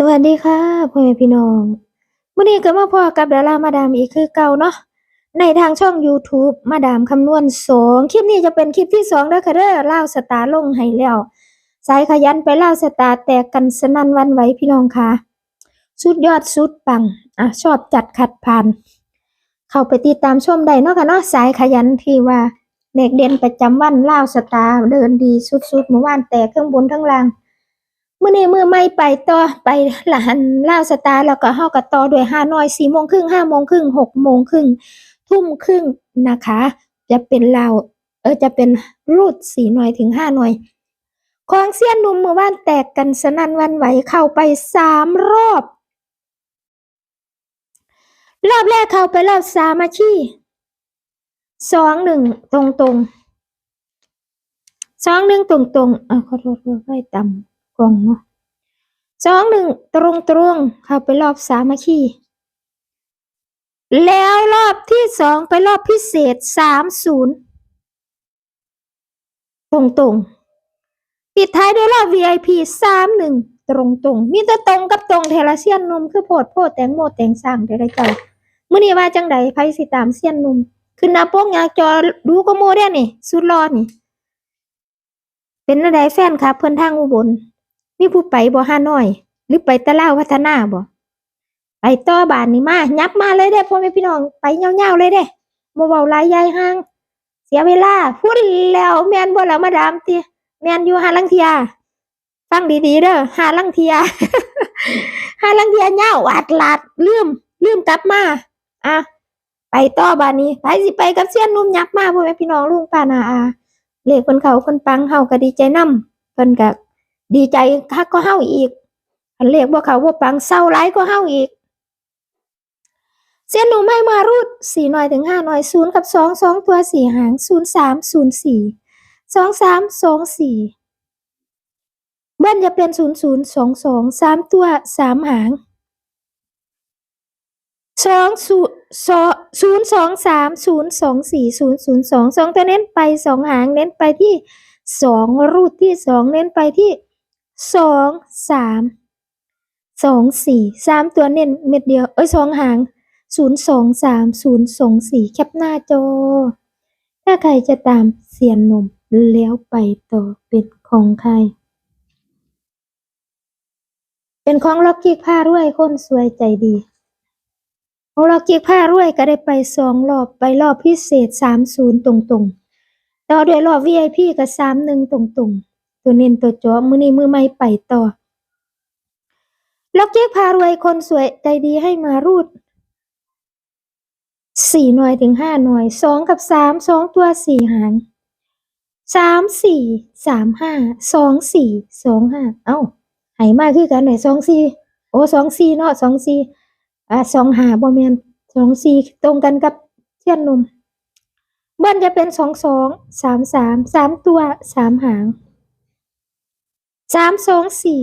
สวัสดีค่ะพ่อแม่พี่น้องวันนี้ก็มาพอกับดารามาดามอีกคือเก่าเนาะในทางช่อง YouTube มาดามคำนวณสองคลิปนี้จะเป็นคลิปที่สองเด้อค่ะเด้อเล่าสตาร์ลงให้แล้วสายขยันไปเล่าสตาร์แตกกันสนั่นวันไหวพี่น้องค่ะสุดยอดสุดปังอะชอบจัดขัดผ่าน เข้าไปติดตามชมได้เนาะค่ะเนาะสายขยันที่ว่าเด็กเด่นประจำวันเล่าสตาร์เดินดีสุดๆเมื่อวานแตกเครื่องบนทั้งล่าง มื่อนี้มือไม่ไปต่อไปหลานล่าสตาร์แล้วก็เฮากับต่อด้วยห้าน้อยสี่โมงครึ่งห้าโมงครึ่งหกโมงครึ่งทุ่มครึ่งนะคะ จะเป็นลาวเออจะเป็นรูดสี่หน่วยถึงห้าหน่วยของเสี้ยนนุ่มเมื่อวานแตกกันสนั่นวันไหวเข้าไปสามรอบ รอบแรกเข้าไปรอบสามอาชีสองหนึ่งตรงตรงสองหนึ่งตรงตรงอะขอโทษขอไฟต่ำ กล่องเนาะสองหนึ่งตรงตรงเข้าไปรอบสามัคคีแล้วรอบที่สองไปรอบพิเศษสามศูนย์ตรงตรงปิดท้ายด้วยรอบ VIP สามหนึ่งตรงตรงมีแต่ตรงกับตรงเทลเซียนนมคือโพดโพดแตงโมแตงสร้างได้ไรเจ้ามื่อนี้ว่าจังใดไพสิตามเซียนนมขึ้นนาโป้งยาจอดูก็โมได้นี่ สุดรอดนี่ เป็นอะไรแฟนครับเพิ่อนทางอุบล มีผู้ไปบ่ฮานอย หรือไปตะเล่าวพัฒนาบ่ไปต่อบ้านนี่มายับมาเลยเด้พ่อแม่พี่น้องไปเงาวๆเลยเด้บ่เว้าลายยายห่าง เสียเวลาพูดแล้วแมนบ่ล่ะมาดามติแมนอยู่หาลังเทียฟังดีๆเด้อหาลังเทียหาลังเทียเหย้าอัดลาดลืมลืมกลับมาอะไปต่อบ้านนี้ไปสิไปกับเสี้ยนนุ่มยักษ์มาพ่อแม่พี่น้องลุงป้านาอาเลขเพิ่นเขาเพิ่นปังเฮาก็ดีใจนํเพิ่นก็ ดีใจคักก็เฮาอีกอันเรียกว่าเขาว่าปังเศร้าร้ายก็เฮาอีก เสียนหนูไม่มารูดสี่หน่อยถึงห้าหน่อยศูนย์กับสองสองตัวสี่หางศูนย์สามศูนย์สี่สองสามสองสี่เบิ้ลจะเป็นศูนย์ศูนย์สองสองสามตัวสามหางสองศูนย์ศูนย์สองสามศูนย์สองสี่ศูนย์ศูนย์สองสองตัวเน้นไปสองหางเน้นไปที่สองรูดที่สองเน้นไปที่ สองสามสองสี่สามตัวเน้นเม็ดเดียว เอ้ยสองหางศูนย์สองสามศูนย์สองสี่แคปหน้าจอ ถ้าใครจะตามเสียนนมแล้วไปต่อเป็นของใคร เป็นของล็อกกี้ผ้ารวยคนสวยใจดีของล็อกกี้ผ้ารวยก็ได้ไปสองรอบไปรอบพิเศษสามศูนย์ตรงๆต่อด้วยรอบ VIP กับสามหนึ่งตรงๆ ตัวเน้นตัวจอมือนี้มือไม่ไปต่อล็อกเก๊กพารวยคนสวยใจดีให้มารูดสี่หน่วยถึงห้าหน่วยสองกับสามสองตัวสี่หางสามสี่สามห้าสองสี่สองห้าเอ้าไหมากคือกันไหนสองสี่โอ้สองสี่เนาะสองสี่อ่าสองหาบ่แมนสองสี่ตรงกันกับเทียนนุ่มเบิ้ลจะเป็นสองสองสามสามสามตัวสามหาง สามสองสี่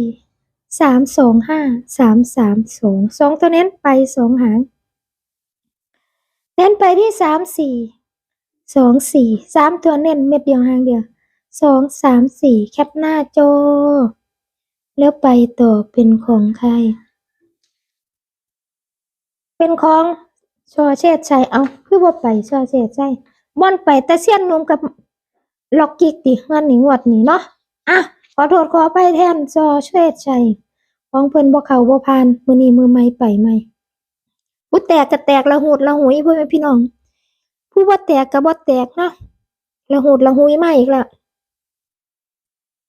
สามสองห้าสามสามสองสองตัวเน้นไปสองหาง เน้นไปที่สามสี่สองสี่สามตัวเน้นเม็ดเดียวหางเดียวสองสามสี่แคปหน้าโจ แล้วไปต่อเป็นของใคร เป็นของชอเชษชัยเอาคือว่าไปชอเชษชัยม่อนไปแต่เสี้ยนนมกับล็อกกิกติงานหนิงวดนี่เนาะอะ ขอโทษขอไปแทนจอช่วยชัยของเพิ่นบ่เขาบ่ผ่านมือนี้มือใหม่ไปใหม่ผู้แตกก็แตกละหูดละหุยพ่อแม่พี่น้อง ผู้บ่แตกก็บ่แตกเนาะละหูดละหุยมาอีกละ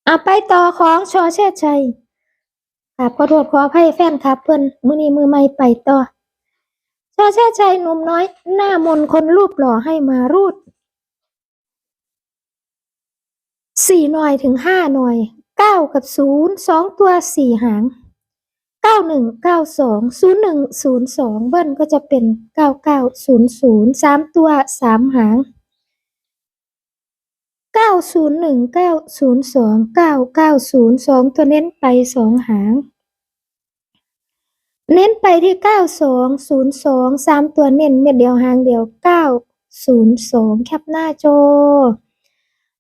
อะไปต่อของชอเชษชัยครับขอโทษขออภัยแฟนครับเพิ่นมือนี้มือใหม่ไปต่อชาชาชัยหนุ่มน้อย หน้ามนคนรูปหล่อให้มารูดสี่หน่อยถึงห้าหน่อย เก้ากับศูนย์สองตัวสี่หางเก้าหนึ่งเก้าสองศูนย์หนึ่งศูนย์สองเบิ้ลก็จะเป็นเก้าเก้าศูนย์ศูนย์สามตัวสามหางเก้าศูนย์หนึ่งเก้าศูนย์สองเก้าเก้าศูนย์สองตัวเน้นไปสองหาง เน้นไปที่เก้าสองศูนย์สองสามตัวเน้นเม็ดเดียวหางเดียวเก้าศูนย์สองแคปหน้าจอ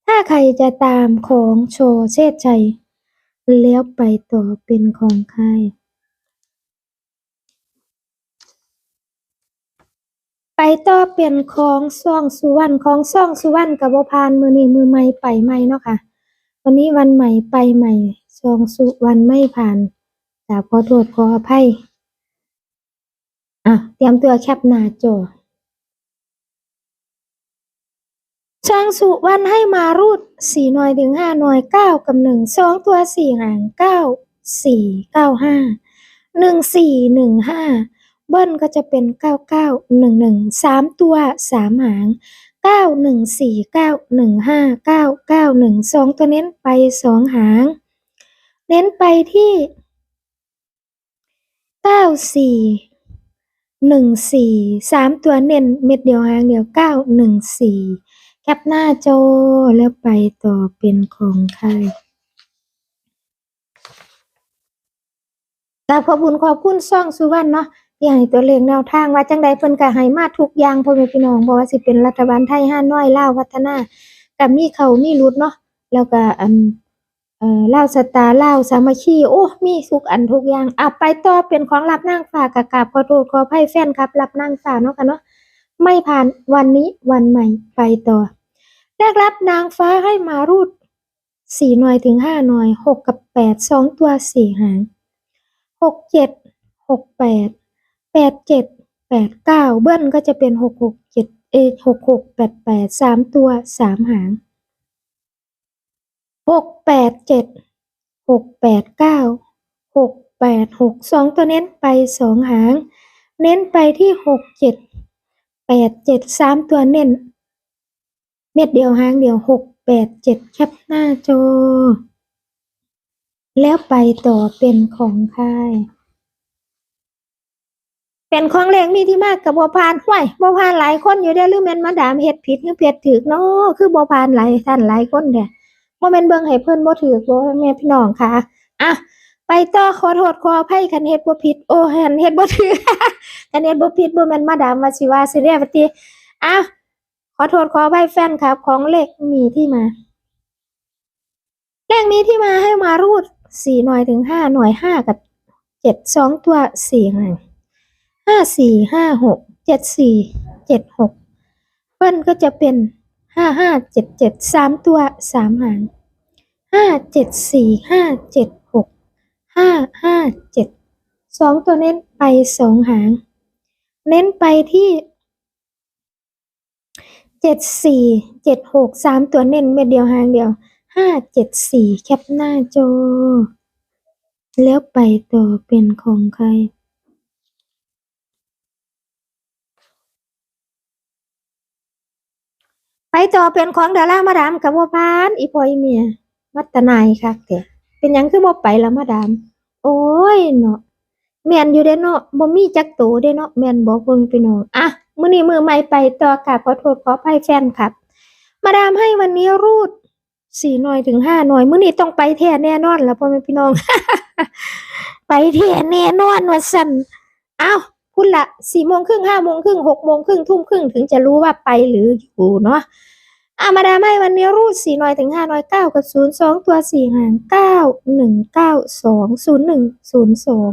ถ้าใครจะตามของโชเชษชัย แล้วไปต่อเป็นของใครไปต่อเปลี่ยนของซ่องสุวรรณของซ่องสุวรรณกับโบพานมือนี่มือใหม่ไปใหม่เนาะค่ะ วันนี้วันใหม่ไปใหม่ซ่องสุวรรณไม่ผ่านแต่บขอโทษขออภัยอะเตรียมตัวแคปหน้าจอ ช่างสุวรรณให้มารูดสี่หน่วยถึงห้าหน่วยเก้ากับหนึ่งสองตัวสี่หางเก้าสี่เก้าห้าหนึ่งสี่หนึ่งห้าเบิ้ลก็จะเป็นเก้าเก้าหนึ่งหนึ่งสามตัวสามหางเก้าหนึ่งสี่เก้าหนึ่งห้าเก้าเก้าหนึ่งสองตัวเน้นไปสองหาง เน้นไปที่เก้าสี่หนึ่งสี่สามตัวเน้นเม็ดเดียวหางเดียวเก้าหนึ่งสี่ แคปหน้าจอแล้วไปต่อเป็นของใครกราบขอบคุณขอบคุณซ่องสุวรรณเนาะที่ให้ตัวเลขแนวทางว่าจังใดเพิ่นก็ให้มาทุกอย่างพ่อแม่พี่น้องบ่ว่าสิเป็นรัฐบาลไทยห้าน้อยลาวพัฒนาก็มีเขามีหลุดเนาะแล้วก็อันเอ่อลาวสตาร์ลาวสามัคคีโอ้มีทุกอันทุกอย่างอะไปต่อเป็นของรับนางฟ้าก็กราบขอโทษขออภัยแฟนครับ รับนางฟ้าเนาะค่ะเนาะไม่ผ่านวันนี้วันใหม่ไปต่อ แรกรับนางฟ้าให้มารูดสี่หน่วยถึงห้าหน่วยหกกับแปดสองตัวสี่หางหกเจ็ดหกแปดแปดเจ็ดแปดเก้าเบิ้ลก็จะเป็นหกหกเจ็ดเอหกหกแปดแปดสามตัวสามหางหกแปดเจ็ดหกแปดเก้าหกแปดหกสองตัวเน้นไปสองหาง เน้นไปที่หกเจ็ดแปดเจ็ดสามตัวเน้น เม็ดเดียวหางเดียวหกแปดเจ็ดแคปหน้าจอ แล้วไปต่อเป็นของค่ายเป็นของเลขมีที่มากกับบัวพานห้วยบัวพานหลายคนอยู่เด้อหรือแม่นมาดามเฮ็ดผิดหรือเพ็ดถูกเนาะคือบัวพานหลายท่านหลายคนเด้อบ่แม่นเบิ่งให้เพิ่นบ่ถูกบ่แม่พี่น้องค่ะอะไปต่อขอโทษขออภัยคันเฮ็ดบ่ผิดโอ้คันเฮ็ดบ่ถูกคันเฮ็ดบ่ผิดบ่แม่นมาดามว่าสิว่าสิเรียกว่าติอะ ขอโทษขออภัยแฟนครับ ของเลขมีที่มา เลขนี้ที่มาให้มารูดสี่หน่วยถึงห้าหน่วยห้ากับเจ็ดสองตัวสี่หางห้าสี่ห้าหกเจ็ดสี่เจ็ดหกเบิ้ลก็จะเป็นห้าห้าเจ็ดเจ็ดสามตัวสามหางห้าเจ็ดสี่ห้าเจ็ดหกห้าห้าเจ็ดสองตัวเน้นไปสองหาง เน้นไปที่ เจ็ดสี่เจ็ดหกสามตัวเน้นเม็ดเดียวหางเดียวห้าเจ็ดสี่แคปหน้าจอ แล้วไปต่อเป็นของใครไปต่อเป็นของดารามาดามกับบัวพานอีพอยเมียมัตนายคักแต่เป็นยังคือบ่ไปละมาดาม โอ้ยเนาะแมนอยู่เด้เนาะบ่มีจักโตเด้เนาะแมนบอกเบิ่งพี่น้องอะ มื้อนี้มือใหม่ไปต่อกาบขอโทษขออภัยแฟนครับ มาดามให้วันนี้รูดสี่หน่วยถึงห้าหน่วยมื้อนี้ต้องไปแท้แน่นอนแล้วพ่อแม่พี่น้อง ไปแท้แน่นอนว่าสั่นอ้าวคุณละสี่โมงครึ่งห้าโมงครึ่งหกโมงครึ่งทุ่มครึ่งถึงจะรู้ว่าไปหรืออยู่เนาะอามาดามให้วันนี้รูดสี่หน่วยถึงห้าหน่วยเก้ากับศูนย์สองตัวสี่หางเก้าหนึ่งเก้าสองศูนย์หนึ่งศูนย์สอง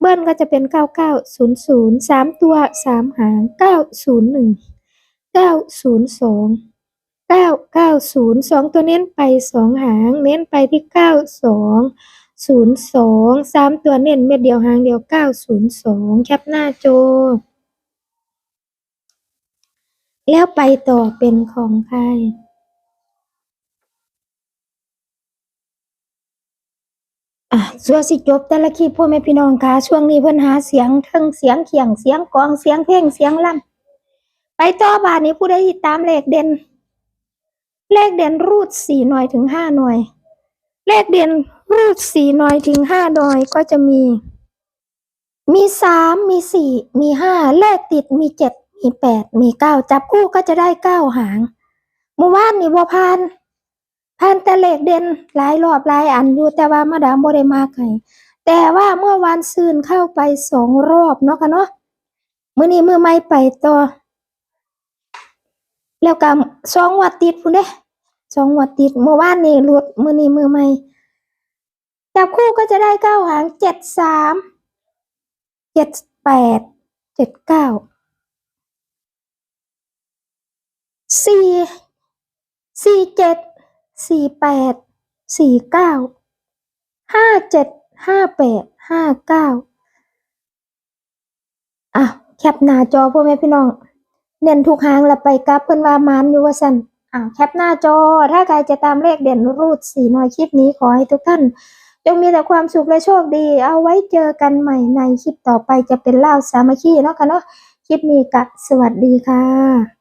เบิ้ลก็จะเป็นเก้าเก้าศูนย์ศูนย์สามตัวสามหางเก้าศูนย์หนึ่งเก้าศูนย์สองเก้าเก้าศูนย์สองตัวเน้นไปสองหาง เน้นไปที่เก้าสองศูนย์สองสามตัวเน้นเม็ดเดียวหางเดียวเก้าศูนย์สองแคปหน้าจแล้วไปต่อเป็นของใคร อะส่วนสิจบแต่ละคลิปพ่อแม่พี่น้องคะช่วงนี้เพิ่นหาเสียงเทั้งเสียงเขียงเสียงกองเสียงเพลงเสียงล่ำไปต่อบาทนี้ผู้ใดติดตามเลขเด่น เลขเด่นรูดสี่หน่วยถึงห้าหน่วย เลขเด่นรูดสี่หน่วยถึงห้าหน่วยก็จะมี มีสามมีสี่มีห้าเลขติดมีเจ็ดมีแปดมีเก้าจับคู่ก็จะได้เก้าหางเมื่อวานนี่บัวพาน พานแต่เลขเด่นหลายรอบหลายอันอยู่แต่ว่ามาดามบ่ได้มากให้แต่ว่าเมื่อวานซืนเข้าไปสองรอบเนาะค่ะเนาะมื้อนี้มือไม่ไปต่อ แล้วก็สองวัดติดพุ่นเด้สองวัดติดเมื่อวานนี่หลุดมื้อนี้มือใหม่จับคู่ก็จะได้เก้าหางเจ็ดสามเจ็ดแปดเจ็ดเก้าสี่สี่เจ็ด สี่แปดสี่เก้าห้าเจ็ดห้าแปดห้าเก้าอะแคปหน้าจอพ่อแม่พี่น้องเด่นทุกหางแล้วไปกับเพิ่อนว่ามันอยู่ว่าซั่นอะแคปหน้าจอ ถ้าใครจะตามเลขเด่นรูดสีหน่อยคลิปนี้ขอให้ทุกท่าน จงมีแต่ความสุขและโชคดี เอาไว้เจอกันใหม่ในคลิปต่อไปจะเป็นเล่าสามัคคีเนาะค่ะเนาะคลิปนี้กะสวัสดีค่ะ